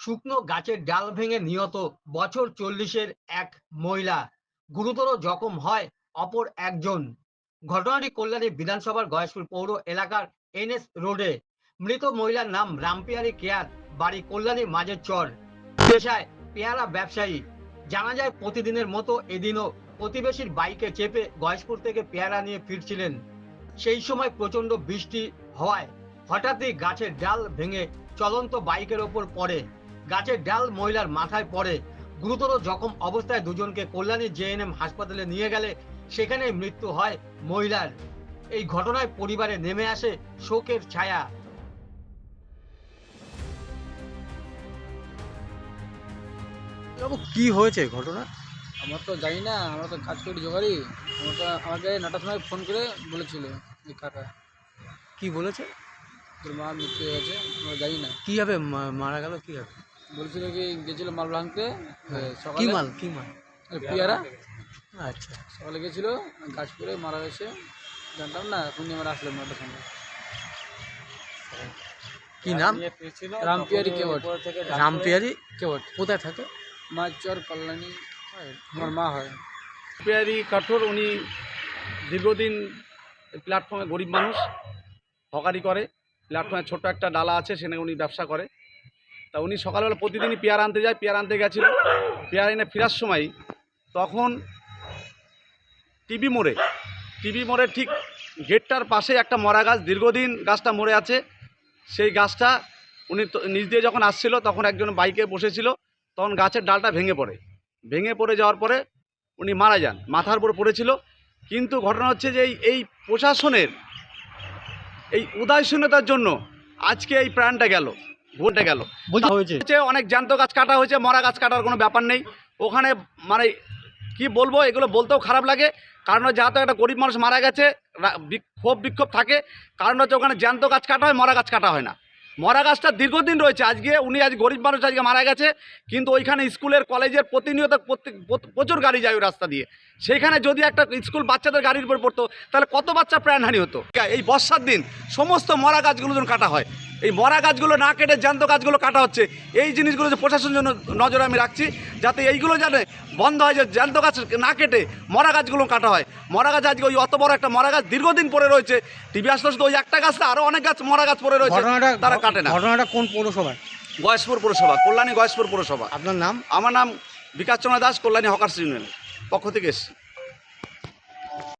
শুকনো গাছের ডাল ভেঙে নিহত বছর চল্লিশের এক মহিলা। গুরুতর জখম হয় অপর একজন। ঘটনাটি কল্যাণী বিধানসভার গয়েশপুর পৌর এলাকার এনএস রোডে। মৃত মহিলার নাম রামপিয়ারি কেয়ার, বাড়ি কল্যাণী মাঝের চর। পেশায় পেয়ারা ব্যবসায়ী। জানা যায় প্রতিদিনের মতো এদিনও প্রতিবেশীর বাইকে চেপে গয়েশপুর থেকে পেয়ারা নিয়ে ফিরছিলেন। সেই সময় প্রচণ্ড বৃষ্টি হওয়ায় হঠাৎই গাছের ডাল ভেঙে চলন্ত বাইকের ওপর পড়ে। গাছের ডাল মহিলার মাথায় পড়ে। গুরুতর জখম অবস্থায় দুজনকে কল্যাণী জেএনএম হাসপাতালে নিয়ে গেলে সেখানে মৃত্যু হয় মহিলার। এই ঘটনায় পরিবারে নেমে আসে শোকের ছায়া। বাবু কি হয়েছে ঘটনা? আমার তো জানি না আমরা তো কাজ করি জোগাড়ি আমাকে আমাকে নটার সময় ফোন করে বলেছিল যে কাকা। কি বলেছে? তোর মা মৃত্যু হয়ে গেছে আমরা জানি না। কীভাবে মারা গেল কীভাবে বলছিল কি গেছিল মাল ভাঙতে এ, কি মাল? কি মাল? পেয়ারা। আচ্ছা। সকালে গেছিল গাছ পরে মারা গেছে। জানতাম না এখন আমরা আসলাম নটার সময় কি নাম? রামপিয়ারি কেবট। রামপিয়ারি কেবট। কোথায় থাকে? মাছ চর কল্যাণী আমার মা হয়। পেয়ারি কাঠোর উনি দীর্ঘদিন প্ল্যাটফর্মে গরিব মানুষ হকারি করে। প্ল্যাটফর্মে ছোট একটা ডালা আছে সেখানে উনি ব্যবসা করে। তা উনি সকালবেলা প্রতিদিনই পেয়ারা আনতে যায়, পেয়ারা আনতে গেছিল। পেয়ারা এনে ফেরার সময় তখন টিবি মোড়ে টিবি মোড়ে ঠিক গেটটার পাশে একটা মরা গাছ, দীর্ঘদিন গাছটা মরে আছে। সেই গাছটা উনি নিচ দিয়ে যখন আসছিল, তখন একজন বাইকে বসেছিল, তখন গাছের ডালটা ভেঙে পড়ে। ভেঙে পড়ে যাওয়ার পরে উনি মারা যান, মাথার উপর পড়েছিল। কিন্তু ঘটনা হচ্ছে যে এই প্রশাসনের এই উদাসীনতার জন্য আজকে এই প্রাণটা গেল। ভোটটা গেল। হয়েছে অনেক জ্যান্ত গাছ কাটা হয়েছে মরা গাছ কাটার কোনো ব্যাপার নেই। ওখানে মানে কি বলব এগুলো বলতেও খারাপ লাগে। কারণ হচ্ছে যেহেতু একটা গরিব মানুষ মারা গেছে ক্ষোভ বিক্ষোভ থাকে। কারণ হচ্ছে ওখানে জ্যান্ত গাছ কাটা হয় মরা গাছ কাটা হয় না। মরা গাছটা দীর্ঘদিন রয়েছে। আজকে উনি আজ গরিব মানুষ আজকে মারা গেছে কিন্তু ওইখানে স্কুলের কলেজের প্রতিনিয়ত প্রত্যেক প্রচুর গাড়ি যায় ওই রাস্তা দিয়ে। সেইখানে যদি একটা স্কুল বাচ্চাদের গাড়ির উপর পড়তো তাহলে কত বাচ্চা প্রাণহানি হতো? এই বর্ষার দিন সমস্ত মরা গাছগুলো যেন কাটা হয় এই মরা গাছগুলো না কেটে জ্যান্ত গাছগুলো কাটা হচ্ছে। এই জিনিসগুলো যে প্রশাসন জন্য নজরে আমি রাখছি যাতে এইগুলো জানে বন্ধ হয় যে জ্যান্ত গাছ না কেটে মরা গাছগুলো কাটা হয়। মরা গাছ আজকে ওই অত বড় একটা মরা গাছ দীর্ঘদিন পড়ে রয়েছে। টিভি আসলে শুধু ওই একটা গাছ আরও অনেক গাছ মরা গাছ পড়ে রয়েছে তারা কাটে না। ঘটনাটা কোন পৌরসভার গয়েশপুর পৌরসভা কল্যাণী গয়েশপুর পৌরসভা। আপনার নাম? আমার নাম বিকাশ চন্দ্র দাস কল্যাণী হকার্স ইউনিয়ন পক্ষ থেকে এসেছি।